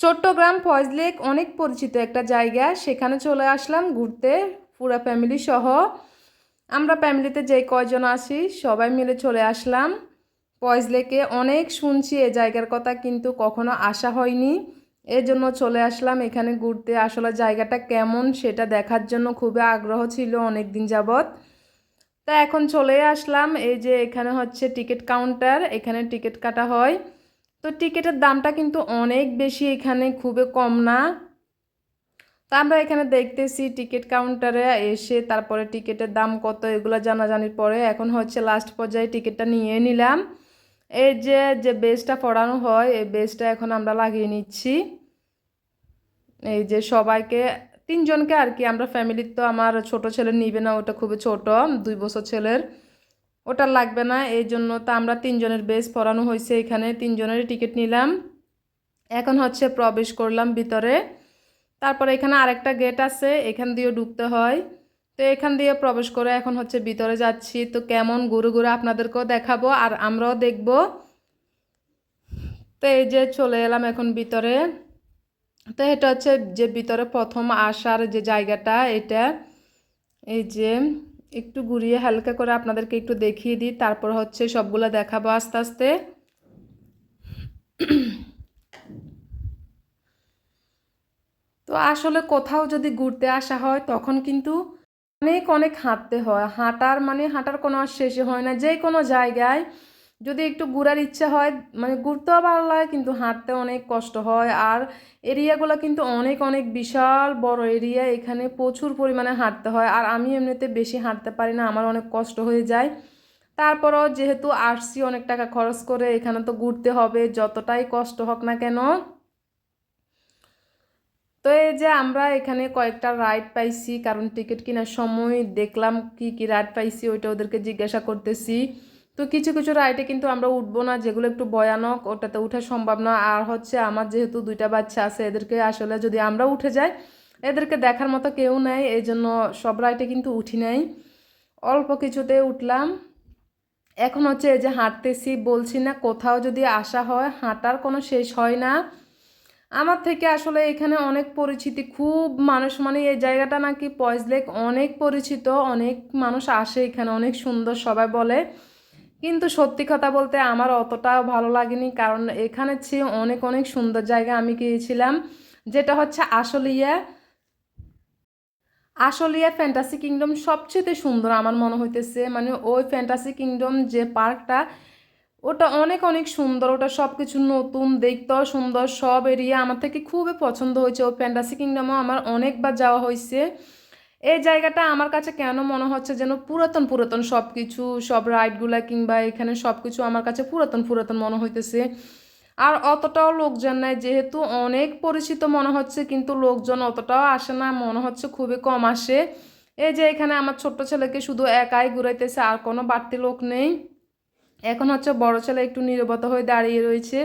Chittagong Faiz lake অনেক পরিচিত একটা জায়গা। সেখানে চলে আসলাম ঘুরতে, পুরা ফ্যামিলি সহ। আমরা ফ্যামিলিতে যে কয়জন আসি সবাই মিলে চলে আসলাম। ফয়েজ লেকে অনেক শুনছি এ জায়গার কথা, কিন্তু কখনো আসা হয়নি। এর জন্য চলে আসলাম এখানে ঘুরতে। আসলে জায়গাটা কেমন সেটা দেখার জন্য খুবই আগ্রহ ছিল অনেক দিন যাবৎ। তা এখন চলে আসলাম। এই যে এখানে হচ্ছে টিকিট কাউন্টার, এখানে টিকিট কাটা হয়। তো টিকিটের দামটা কিন্তু অনেক বেশি এখানে, খুবই কম না। তা আমরা এখানে দেখতেছি টিকিট কাউন্টারে এসে তারপরে টিকিটের দাম কত, এগুলো জানাজানির পরে এখন হচ্ছে লাস্ট পর্যায়ে টিকিটটা নিয়ে নিলাম। এই যে যে বেসটা পড়ানো হয়, এই বেসটা এখন আমরা লাগিয়ে নিচ্ছি। এই যে সবাইকে, তিনজনকে আর কি, আমরা ফ্যামিলির তো আমার ছোট ছেলে নিবে না, ওটা খুবই ছোট, দুই বছর ছেলের। ওটা লাগবে না, এই জন্য তো আমরা তিনজনের বেস পড়ানো হয়েছে এখানে তিনজনের টিকিট নিলাম। এখন হচ্ছে প্রবেশ করলাম ভিতরে। তারপরে এখানে আরেকটা গেট আছে, এখান দিয়েও ঢুকতে হয়। তো এখান দিয়ে প্রবেশ করে এখন হচ্ছে ভিতরে যাচ্ছি। তো কেমন ঘুরে ঘুরে আপনাদেরকেও দেখাবো আর আমরাও দেখব। তো এই যে চলে এলাম এখন ভিতরে। তো এটা হচ্ছে যে ভিতরে প্রথম আসার যে জায়গাটা, এটা এই যে একটু ঘুরিয়ে হালকা করে আপনাদেরকে একটু দেখিয়ে দিই, তারপর হচ্ছে সবগুলো দেখাবো আস্তে আস্তে। তো আসলে কোথাও যদি ঘুরতে আসা হয়, তখন কিন্তু অনেক অনেক হাঁটতে হয়। হাঁটার মানে হাঁটার কোনো শেষে হয় না। যে কোনো জায়গায় যদি একটু ঘোরার ইচ্ছা হয় মানে ঘুরতেও ভালো লাগে কিন্তু হাঁটতে অনেক কষ্ট হয়। আর এরিয়াগুলো কিন্তু অনেক অনেক বিশাল বড় এরিয়া এখানে প্রচুর পরিমাণে হাঁটতে হয়। আর আমি এমনিতে বেশি হাঁটতে পারি না, আমার অনেক কষ্ট হয়ে যায়। তারপরও যেহেতু আসছি অনেক টাকা খরচ করে, এখানে তো ঘুরতে হবে, যতটাই কষ্ট হোক না কেন। তো এই যে আমরা এখানে কয়েকটা রাইড পাইছি, কারণ টিকিট কেনার সময় দেখলাম কি কি রাইড পাইছি, ওইটা ওদেরকে জিজ্ঞাসা করতেছি। তো কিছু কিছু রাইডে কিন্তু আমরা উঠবো না, যেগুলো একটু ভয়ানক, ওটাতে উঠা সম্ভব না। আর হচ্ছে আমার যেহেতু দুইটা বাচ্চা আছে, এদেরকে আসলে যদি আমরা উঠে যাই, এদেরকে দেখার মতো কেউ নেই এই জন্য সব রাইডে কিন্তু উঠি নাই। অল্প কিছুতে উঠলাম। এখন হচ্ছে এই যে হাঁটতেছি, বলছি না কোথাও যদি আসা হয়, হাঁটার কোনো শেষ হয় না। আমার থেকে আসলে এখানে অনেক পরিচিতি, খুব মানুষ মানে এই জায়গাটা নাকি পয়েজ লেক অনেক পরিচিত, অনেক মানুষ আসে এখানে, অনেক সুন্দর সবাই বলে। কিন্তু সত্যি কথা বলতে আমার অতটাও ভালো লাগেনি। কারণ এখানে চেয়ে অনেক অনেক সুন্দর জায়গা আমি গিয়েছিলাম। যেটা হচ্ছে আশলিয়া। আশলিয়া ফ্যান্টাসি কিংডম সবচেয়ে সুন্দর আমার মনে হইতেছে। মানে ওই ফ্যান্টাসি কিংডম যে পার্কটা, ওটা অনেক অনেক সুন্দর। ওটা সব কিছু নতুন, দেখতেও সুন্দর। সব এরিয়া আমার থেকে খুবই পছন্দ হয়েছে। ও ফ্যান্টাসি কিংডমও আমার অনেকবার যাওয়া হয়েছে এই জায়গাটা আমার কাছে কেন মনে হচ্ছে যেন পুরাতন পুরাতন সব কিছু সব রাইডগুলা কিংবা এখানে সব কিছু আমার কাছে পুরাতন পুরাতন মনে হইতেছে। আর অতটাও লোকজন নাই, যেহেতু অনেক পরিচিত মনে হচ্ছে, কিন্তু লোকজন অতটাও আসে না, মনে হচ্ছে খুবই কম আসে। এই যে এখানে আমার ছোট্ট ছেলেকে শুধু একাই ঘুরাইতেছে, আর কোনো বাড়তি লোক নেই। এখন হচ্ছে বড় ছেলে একটু নিরবতা হয়ে দাঁড়িয়ে রয়েছে।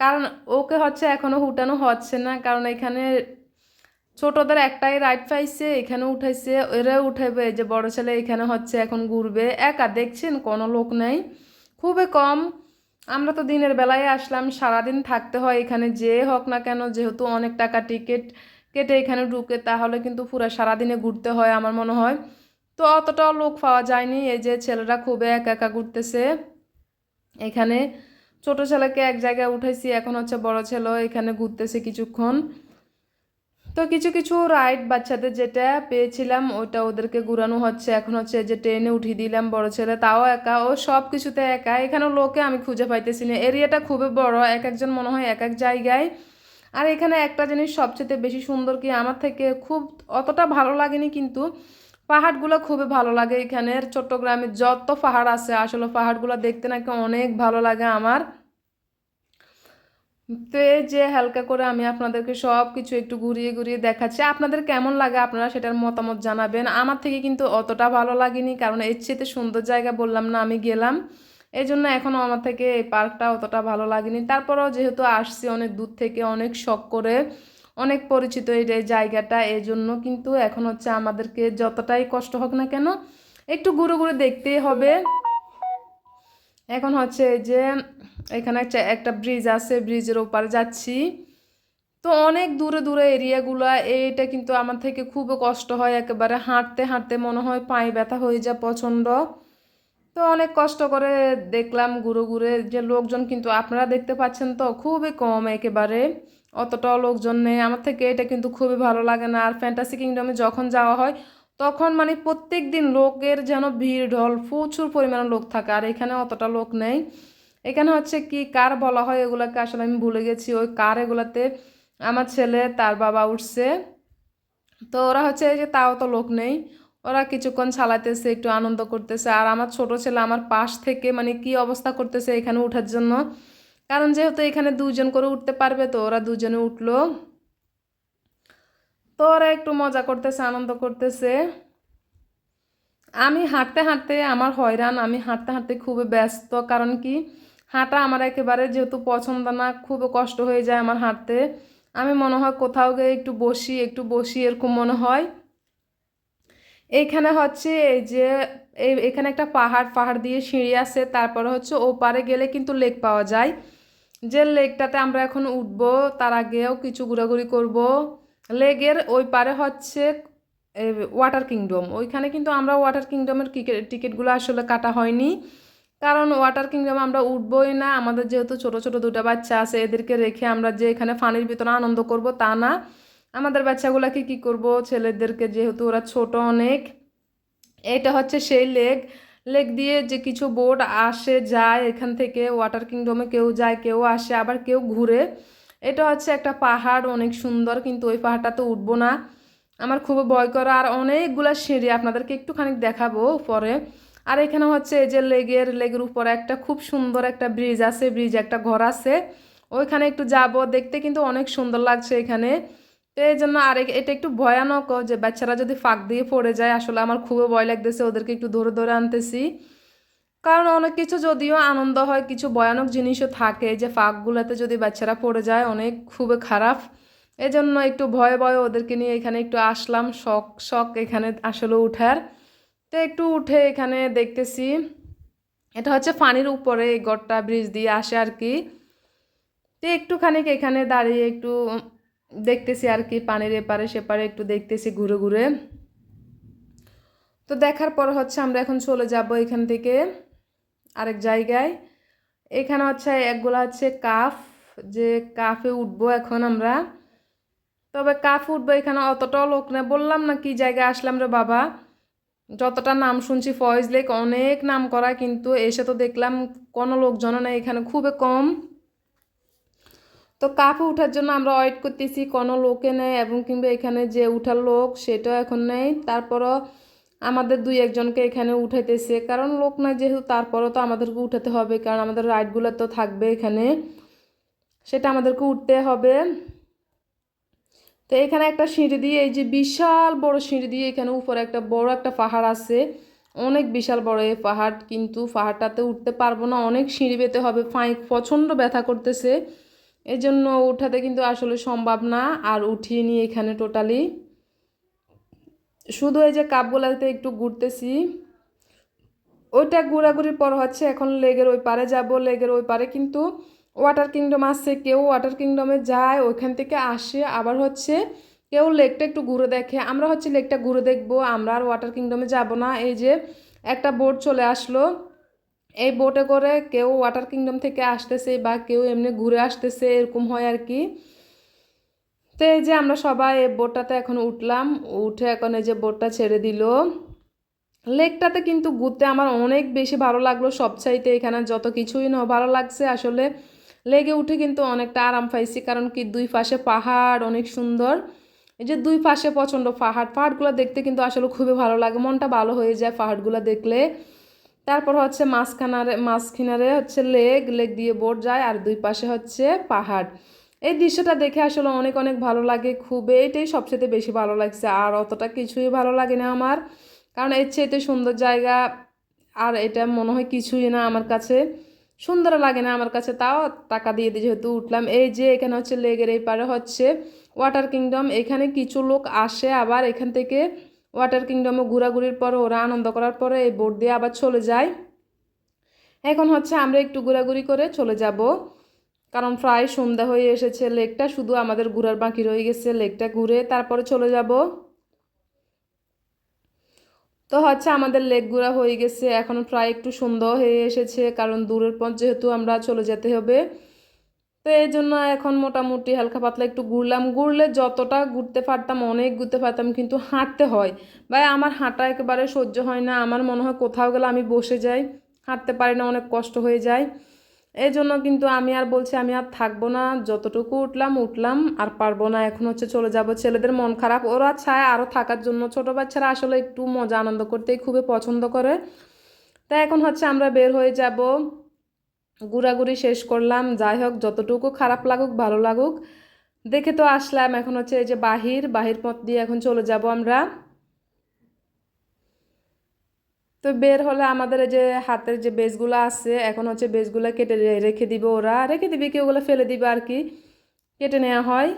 কারণ ওকে হচ্ছে এখনও হুটানো হচ্ছে না, কারণ এখানে ছোটদের একটাই রাইড পাইছে, এখানে উঠাইছে, এরা উঠাইবে যে বড় ছেলে এখানে হচ্ছে, এখন ঘুরবে। একা দেখছেন, কোনো লোক নেই। খুবই কম। আমরা তো দিনের বেলায় আসলাম, সারাদিন থাকতে হয় এখানে, যে হোক না কেন, যেহেতু অনেক টাকা টিকিট কেটে এখানে ঢুকে, তাহলে কিন্তু পুরো সারাদিনে ঘুরতে হয় আমার মনে হয়। তো অতটাও লোক পাওয়া যায়নি, এই যে ছেলেরা খুবই একা একা ঘুরতেছে। এখানে ছোট ছেলেকে এক জায়গায় উঠেছি এখন হচ্ছে বড় ছেলে এখানে ঘুরতেছে কিছুক্ষণ। তো কিছু কিছু রাইড বাচ্চাদের যেটা পেয়েছিলাম, ওটা ওদেরকে ঘুরানো হচ্ছে। এখন হচ্ছে যে ট্রেনে উঠিয়ে দিলাম, বড় ছেলে তাও একা, ও সব কিছুতে একা। এখানে লোকে আমি খুঁজে পাইতেছি না। এরিয়াটা খুবই বড়, এক একজন মনে হয় এক এক জায়গায়। আর এখানে একটা জিনিস সবচেয়ে বেশি সুন্দর কি, আমার থেকে খুব অতটা ভালো লাগেনি, কিন্তু পাহাড়গুলো খুবই ভালো লাগে এখানের। চট্টগ্রামে যত পাহাড় আছে, আসলে পাহাড়গুলো দেখতে নাকি অনেক ভালো লাগে আমার। তো এই যে হালকা করে আমি আপনাদেরকে সব কিছু একটু ঘুরিয়ে ঘুরিয়ে দেখাচ্ছি। আপনাদের কেমন লাগে আপনারা সেটার মতামত জানাবেন। আমার থেকে কিন্তু অতটা ভালো লাগেনি কারণ এর চেয়ে সুন্দর জায়গা বললাম না আমি গেলাম। এই জন্য এখনও আমার থেকে এই পার্কটা অতটা ভালো লাগেনি। তারপরেও যেহেতু আসছি অনেক দূর থেকে, অনেক শখ করে, অনেক পরিচিত এই জায়গাটা এই জন্য কিন্তু এখন হচ্ছে আমাদেরকে যতটাই কষ্ট হোক না কেন, একটু ঘুরে ঘুরে দেখতেই হবে। এখন হচ্ছে যে এখানে একটা একটা ব্রিজ আছে ব্রিজের ওপারে যাচ্ছি। তো অনেক দূরে দূরে এরিয়াগুলো এইটা কিন্তু আমার থেকে খুব কষ্ট হয়, একেবারে হাঁটতে হাঁটতে মনে হয় পায়ে ব্যথা হয়ে যায় প্রচণ্ড। তো অনেক কষ্ট করে দেখলাম ঘুরে ঘুরে যে লোকজন কিন্তু আপনারা দেখতে পাচ্ছেন তো, খুবই কম একেবারে, অতটাও লোকজন নেই। আমার থেকে এটা কিন্তু খুবই ভালো লাগে না। আর ফ্যান্টাসি কিংডমে যখন যাওয়া হয়, তখন মানে প্রত্যেক দিন লোকের যেন ভিড়, ঢল, প্রচুর পরিমাণে লোক থাকে, আর এখানে অতটা লোক নেই। এখানে হচ্ছে কি, কার বলা হয় এগুলোকে আসলে আমি ভুলে গেছি, ওই কার এগুলাতে আমার ছেলে তার বাবা উঠছে। তো ওরা হচ্ছে যে তাও তো লোক নেই, ওরা কিছুক্ষণ চালাতেছে একটু আনন্দ করতেছে। আর আমার ছোট ছেলে আমার পাশ থেকে মানে কি অবস্থা করতেছে এখানে উঠার জন্য? কারণ যেহেতু এখানে দুজন করে উঠতে পারবে, তো ওরা দুজনে উঠল। তো ওরা একটু মজা করতেছে, আনন্দ করতেছে। আমি হাঁটতে হাঁটতে আমার হয়রান, আমি হাঁটতে হাঁটতে খুবই ব্যস্ত। কারণ কি হাঁটা আমার একেবারে যেহেতু পছন্দ না, খুব কষ্ট হয়ে যায় আমার হাঁটতে। আমি মনে হয় কোথাও গিয়ে একটু বসি একটু বসি এরকম মনে হয়। এইখানে হচ্ছে এই যে এখানে একটা পাহাড় পাহাড় দিয়ে সিঁড়ি আছে, তারপরে হচ্ছে ও পারে গেলে কিন্তু লেক পাওয়া যায়। যে লেকটাতে আমরা এখন উঠব, তার আগেও কিছু ঘোরাঘুরি করব। লেগের ওই পারে হচ্ছে ওয়াটার কিংডম ওইখানে কিন্তু আমরা ওয়াটার কিংডমের টিকিটগুলো আসলে কাটা হয়নি। কারণ ওয়াটার কিংডম আমরা উঠবই না। আমাদের যেহেতু ছোট ছোট দুটো বাচ্চা আছে, এদেরকে রেখে আমরা যে এখানে ফানির ভিতরে আনন্দ করব তা না। আমাদের বাচ্চাগুলোকে কি করব? ছেলেদেরকে যেহেতু ওরা ছোট অনেক, এটা হচ্ছে সেই লেক। লেক দিয়ে যে কিছু বোট আসে, যায়, এখান থেকে ওয়াটার কিংডমে কেউ যায়, কেউ আসে, আবার কেউ ঘুরে। এটা হচ্ছে একটা পাহাড়, অনেক সুন্দর, কিন্তু ওই পাহাড়টাতে উঠবো না। আমার খুব ভয় করে। আর অনেকগুলো সিঁড়ি আপনাদেরকে একটুখানি দেখাবো পরে। আর এখানে হচ্ছে এই যে লেগের লেগের উপরে একটা খুব সুন্দর একটা ব্রিজ আছে, ব্রিজ একটা ঘর আছে। ওইখানে একটু যাব, দেখতে কিন্তু অনেক সুন্দর লাগছে এখানে। তো এই জন্য আর এটা একটু ভয়ানক যে বাচ্চারা যদি ফাঁক দিয়ে পড়ে যায়, আসলে আমার খুবই ভয় লাগতেছে, ওদেরকে একটু ধরে ধরে আনতেছি। কারণ অনেক কিছু যদিও আনন্দ হয়, কিছু ভয়ানক জিনিসও থাকে যে ফাঁকগুলোতে যদি বাচ্চারা পড়ে যায়, অনেক খুবই খারাপ। এজন্য একটু ভয়ে ভয়ে ওদেরকে নিয়ে এখানে একটু আসলাম, শখ শখ এখানে আসলে উঠার। তো একটু উঠে এখানে দেখতেছি। এটা হচ্ছে পানির উপরে এই গড়টা ব্রিজ দিয়ে আসে আর কি। তো একটুখানি এখানে দাঁড়িয়ে একটু দেখতেছি আর কি, পানির এপারে সেপারে একটু দেখতেছি ঘুরে ঘুরে। তো দেখার পর হচ্ছে আমরা এখন চলে যাব এখান থেকে আরেক জায়গায়। এখানে হচ্ছে একগুলো হচ্ছে কাফ, যে কাফে উঠবো এখন আমরা। তবে কাফ উঠবো এখানে অতটাও লোক না বললাম না কি জায়গায় আসলাম রে বাবা। যতটা নাম শুনছি ফয়েজ লেক, অনেক নাম করা কিন্তু এসে তো দেখলাম কোনো লোকজন নেই, এখানে খুবই কম। তো কাপে উঠার জন্য আমরা ওয়েট করতেছি, কোনো লোকে নেই, এবং কিংবা এখানে যে উঠার লোক সেটাও এখন নেই। তারপরও আমাদের দুই একজনকে এখানে উঠাইতেছে, কারণ লোক নাই যেহেতু, তারপরও তো আমাদেরকে উঠাতে হবে, কারণ আমাদের রাইডগুলো তো থাকবে এখানে। সেটা আমাদেরকে উঠতে হবে। তো এখানে একটা সিঁড়ি দিয়ে, এই যে বিশাল বড় সিঁড়ি দিয়ে এখানে উপরে একটা বড় একটা পাহাড় আছে। অনেক বিশাল বড় এই পাহাড়, কিন্তু পাহাড়টাতে উঠতে পারব না। অনেক সিঁড়ি পেতে হবে। ফাঁই প্রচণ্ড ব্যথা করতেছে। এই জন্য উঠাতে কিন্তু আসলে সম্ভব না। আর উঠিয়ে নিয়ে এখানে টোটালি শুধু এই যে কাপগুলাতে একটু ঘুরতেছি। ওইটা ঘোরাঘুরির পর হচ্ছে এখন লেগের ওই পারে যাব, লেগের ওই পারে। কিন্তু ওয়াটার কিংডম আসছে কেউ ওয়াটার কিংডমে যায়, ওইখান থেকে আসে। আবার হচ্ছে কেউ লেকটা একটু ঘুরে দেখে। আমরা হচ্ছে লেকটা ঘুরে দেখব। আমরা আর ওয়াটার কিংডমে যাব না। এই যে একটা বোট চলে আসলো। এই বোটে করে কেউ ওয়াটার কিংডম থেকে আসতেছে বা কেউ এমনি ঘুরে আসতেছে, এরকম হয় আর কি। তো এই যে আমরা সবাই এই বোটটাতে এখন উঠলাম। উঠে এখন এই যে বোটটা ছেড়ে দিল। লেকটাতে কিন্তু ঘুরতে আমার অনেক বেশি ভালো লাগল। সবচাইতে এখানে যত কিছুই না ভালো লাগছে। আসলে লেগে উঠে কিন্তু অনেকটা আরাম পাইছি, কারণ কি দুই পাশে পাহাড় অনেক সুন্দর। এই যে দুই পাশে প্রচণ্ড পাহাড়, পাহাড়গুলো দেখতে কিন্তু আসলে খুবই ভালো লাগে, মনটা ভালো হয়ে যায় পাহাড়গুলো দেখলে। তারপর হচ্ছে মাঝখানারে মাঝখানারে হচ্ছে লেক লেক দিয়ে বোট যায়, আর দুই পাশে হচ্ছে পাহাড়। এই দৃশ্যটা দেখে আসলে অনেক অনেক ভালো লাগে খুব এইটাই সবচেয়ে বেশি ভালো লাগছে, আর অতটা কিছুই ভালো লাগে না আমার, কারণ এর চেয়ে সুন্দর জায়গা, আর এটা মনে হয় কিছুই না আমার কাছে। সুন্দর লাগে না আমার কাছে তাও। টাকা দিয়ে দিয়ে যেহেতু উঠলাম, এই যে এখানে হচ্ছে লেগের এই পারে হচ্ছে ওয়াটার কিংডম এখানে কিছু লোক আসে আবার এখান থেকে ওয়াটার কিংডমে ঘোরাঘুরির পরে ওরা আনন্দ করার পরে এই বোট দিয়ে আবার চলে যায়। এখন হচ্ছে আমরা একটু ঘোরাঘুরি করে চলে যাব, কারণ প্রায় সন্ধ্যা হয়ে এসেছে। লেকটা শুধু আমাদের ঘোরার বাকি রয়ে গেছে, লেকটা ঘুরে তারপরে চলে যাব। তো হচ্ছে আমাদের লেগ গুঁড়া হয়ে গেছে, এখন প্রায় একটু সুন্দর হয়ে এসেছে, কারণ দূরের পর যেহেতু আমরা চলে যেতে হবে। তো এই জন্য এখন মোটামুটি হালকা পাতলা একটু ঘুরলাম। ঘুরলে যতটা ঘুরতে পারতাম, অনেক ঘুরতে পারতাম, কিন্তু হাঁটতে হয়। ভাই, আমার হাঁটা একেবারে সহ্য হয় না। আমার মনে হয় কোথাও গেলে আমি বসে যাই, হাঁটতে পারি না, অনেক কষ্ট হয়ে যায়। এই জন্য কিন্তু আমি আর বলছি, আমি আর থাকব না। যতটুকু উঠলাম উঠলাম, আর পারব না। এখন হচ্ছে চলে যাব। ছেলেদের মন খারাপ। ওরা চায় আরও থাকার জন্য। ছোটো বাচ্চারা আসলে একটু মজা আনন্দ করতেই খুবই পছন্দ করে। তাই এখন হচ্ছে আমরা বের হয়ে যাব। ঘোরাঘুরি শেষ করলাম। যাই হোক, যতটুকু খারাপ লাগুক, ভালো লাগুক। দেখে তো আসলাম। এখন হচ্ছে এই যে বাহির বাহির পথ দিয়ে এখন চলে যাব আমরা। তো বের হলে আমাদের যে হাতের যে বেসগুলো আছে, এখন হচ্ছে বেসগুলো কেটে রেখে দিবে ওরা। রেখে দিবে কি, ওগুলো ফেলে দিবে আর কি। কেটে নেওয়া হয়।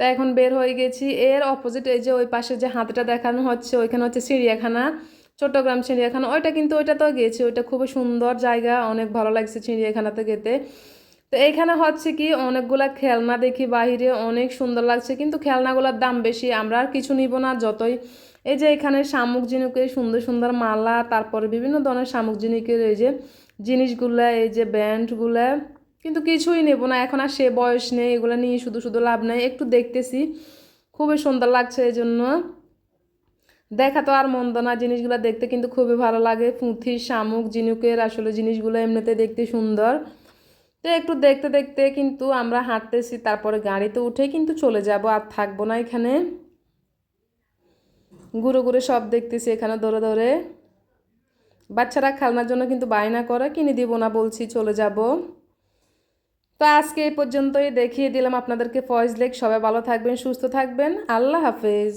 তা এখন বের হয়ে গেছি। এর অপোজিট এই যে ওই পাশে যে হাতটা দেখানো হচ্ছে, ওইখানে হচ্ছে চিড়িয়াখানা, চট্টগ্রাম চিড়িয়াখানা। ওইটা কিন্তু, ওইটা তো গেছি। ওইটা খুবই সুন্দর জায়গা। অনেক ভালো লাগছে চিড়িয়াখানাতে গেতে। তো এইখানে হচ্ছে কি অনেকগুলা খেলনা দেখি বাহিরে, অনেক সুন্দর লাগছে। কিন্তু খেলনাগুলোর দাম বেশি, আমরা আর কিছু নিব না। যতই এই যে এখানে শামুক ঝিনুকের সুন্দর সুন্দর মালা, তারপরে বিভিন্ন ধরনের শামুক ঝিনুকের এই যে জিনিসগুলা, এই যে ব্যান্ডগুলা, কিন্তু কিছুই নেব না। এখন আর সে বয়স নেই, এগুলো নিয়ে শুধু শুধু লাভ নেই। একটু দেখতেছি, খুবই সুন্দর লাগছে এই জন্য দেখা তো আর মন্দ না জিনিসগুলো দেখতে, কিন্তু খুবই ভালো লাগে। পুঁথি, শামুক, ঝিনুকের আসলে জিনিসগুলো এমনিতে দেখতে সুন্দর। তো একটু দেখতে দেখতে কিন্তু আমরা হাঁটতেছি, তারপরে গাড়িতে উঠে কিন্তু চলে যাব আর থাকব না এখানে। ঘুরে ঘুরে সব দেখতেছি এখানে ধরে ধরে। বাচ্চারা খেলনার জন্য কিন্তু বায়না করে, কিনে দিব না বলছি, চলে যাব। তো আজকে এই পর্যন্তই, দেখিয়ে দিলাম আপনাদেরকে ফয়েজ লেক। সবাই ভালো থাকবেন, সুস্থ থাকবেন। আল্লাহ হাফেজ।